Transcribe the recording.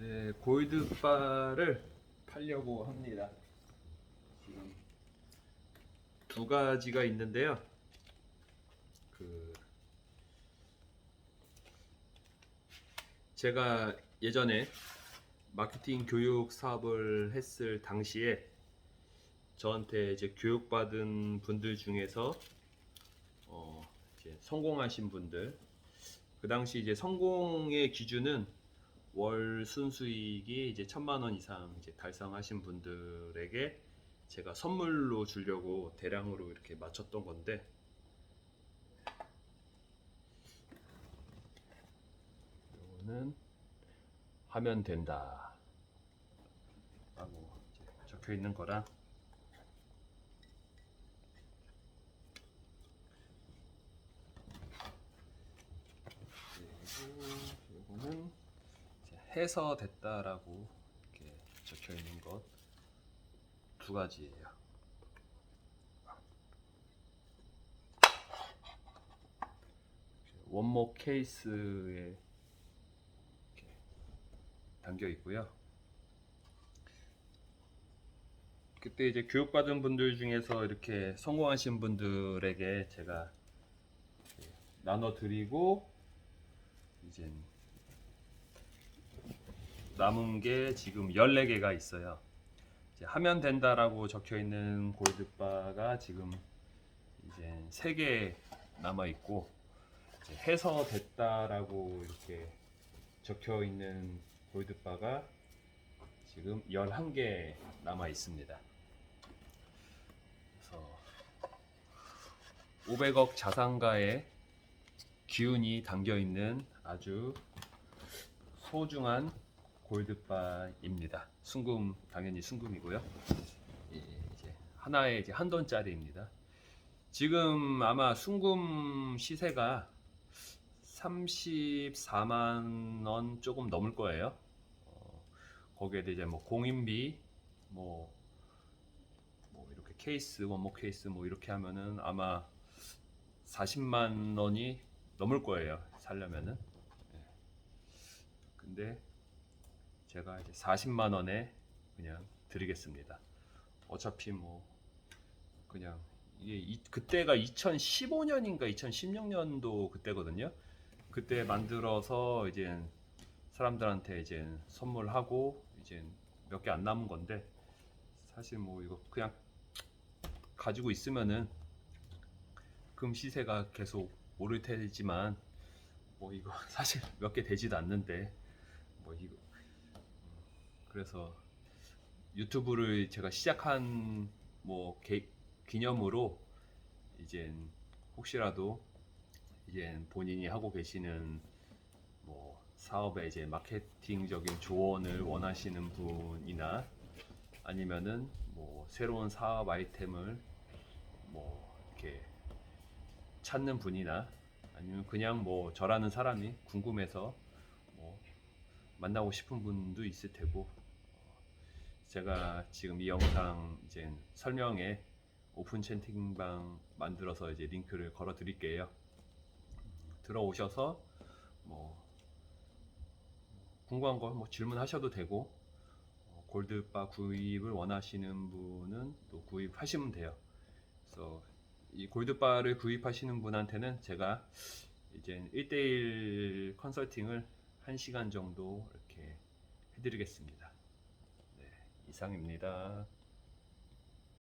네, 골드바를 팔려고 합니다. 지금 두 가지가 있는데요. 그 제가 예전에 마케팅 교육 사업을 했을 당시에 저한테 이제 교육받은 분들 중에서 어 이제 성공하신 분들 그 당시 이제 성공의 기준은 월 순수익이 이제 천만 원 이상 이제 달성하신 분들에게 제가 선물로 주려고 대량으로 이렇게 맞췄던 건데. 이거는 하면 된다. 라고 적혀 있는 거랑 그리고 이거는 이제 해서 됐다라고 이렇게 적혀 있는 것 두 가지예요. 원목 케이스에 담겨 있고요. 그때 이제 교육받은 분들 중에서 이렇게 성공하신 분들에게 제가 이렇게 나눠 드리고 이제 남은 게 지금 14개가 있어요. 하면 된다라고 적혀 있는 골드바가 지금 이제 3개 남아 있고 해서 됐다라고 이렇게 적혀 있는 골드바가 지금 11개 남아 있습니다. 그래서 500억 자산가의 기운이 담겨 있는 아주 소중한 골드바입니다. 순금 당연히 순금이고요. 예, 이제 하나에 이제 한 돈짜리입니다. 지금 아마 순금 시세가 34만 원 조금 넘을 거예요. 어, 거기에 이제 뭐 공인비 뭐, 뭐 이렇게 케이스 원목 케이스 뭐 이렇게 하면은 아마 40만 원이 넘을 거예요. 살려면은. 예. 근데 제가 이제 40만 원에 그냥 드리겠습니다. 어차피 뭐 그냥 이게 이- 그때가 2015년인가 2016년도 그때거든요. 그때 만들어서 이제 사람들한테 이제 선물하고 이제 몇 개 안 남은 건데 사실 뭐 이거 그냥 가지고 있으면은 금 시세가 계속 오를 테지만 뭐 이거 사실 몇 개 되지도 않는데 뭐 이거 그래서 유튜브를 제가 시작한 뭐 개- 기념으로 이제 혹시라도 이제 본인이 하고 계시는 뭐 사업에 이제 마케팅적인 조언을 원하시는 분이나 아니면은 뭐 새로운 사업 아이템을 뭐 이렇게 찾는 분이나 아니면 그냥 뭐 저라는 사람이 궁금해서 뭐 만나고 싶은 분도 있을 테고 제가 지금 이 영상 이제 설명에 오픈 채팅방 만들어서 이제 링크를 걸어 드릴게요. 들어오셔서 뭐 궁금한 거 뭐 질문하셔도 되고 어, 골드바 구입을 원하시는 분은 또 구입하시면 돼요. 그래서 이 골드바를 구입하시는 분한테는 제가 이제 1대1 컨설팅을 1시간 정도 이렇게 해드리겠습니다. 네, 이상입니다.